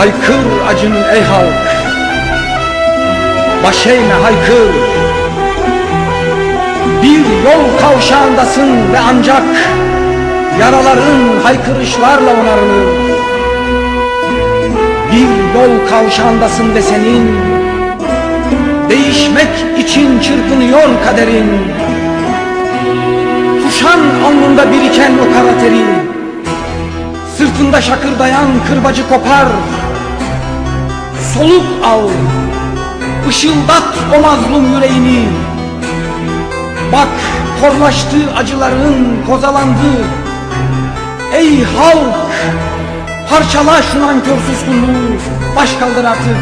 Haykır acını ey halk. Baş eğme haykır. Bir yol kavşağındasın ve ancak. Yaraların haykırışlarla onarılır Bir yol kavşağındasın ve senin. Değişmek için çırpınıyor kaderin. Kuşan alnında biriken o kara teri Sırtında şakırdayan kırbacı kopar Soluk al. Işıldat o mazlum yüreğini. Bak korlaştı acıların kozalandı. Ey halk Parçala şu nankör suskunluğu. Baş kaldır artık.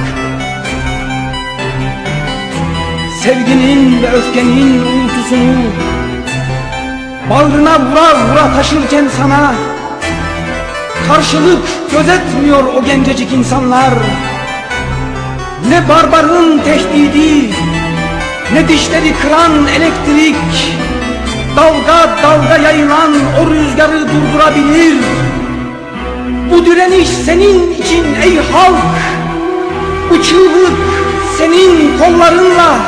Sevginin ve öfkenin uğultusunu Bağrına vura vura taşırken sana Karşılık gözetmiyor o gencecik insanlar Ne barbarın tehdidi Ne dişleri kıran elektrik Dalga dalga yayılan o rüzgarı durdurabilir. Bu direniş senin için ey halk Bu çığlık senin kollarınla.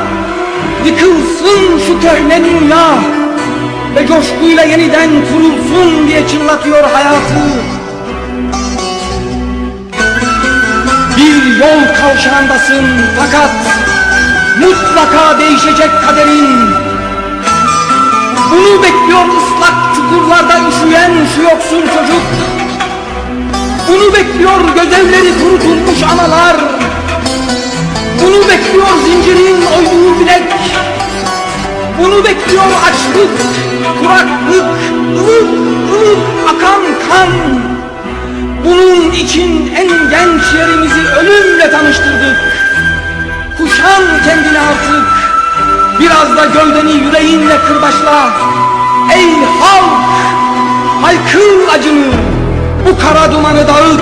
Yıkılsın şu köhne dünya Ve coşkuyla yeniden kurulsun diye çınlatıyor hayatı kavşağındasın fakat Mutlaka değişecek kaderin. Bunu bekliyor ıslak çukurlarda üşüyen şu yoksul çocuk. Bunu bekliyor gözevleri kurutulmuş analar. Bunu bekliyor zincirin oyduğu bilek. Bunu bekliyor açlık, kuraklık, ılık ılık akan kan. Bunun için en genç yerimizi tanıştırdık. Kuşan kendini artık. Biraz da gövdeni yüreğinle kırbaçla. Ey halk! Haykır acını. Bu kara dumanı dağıt.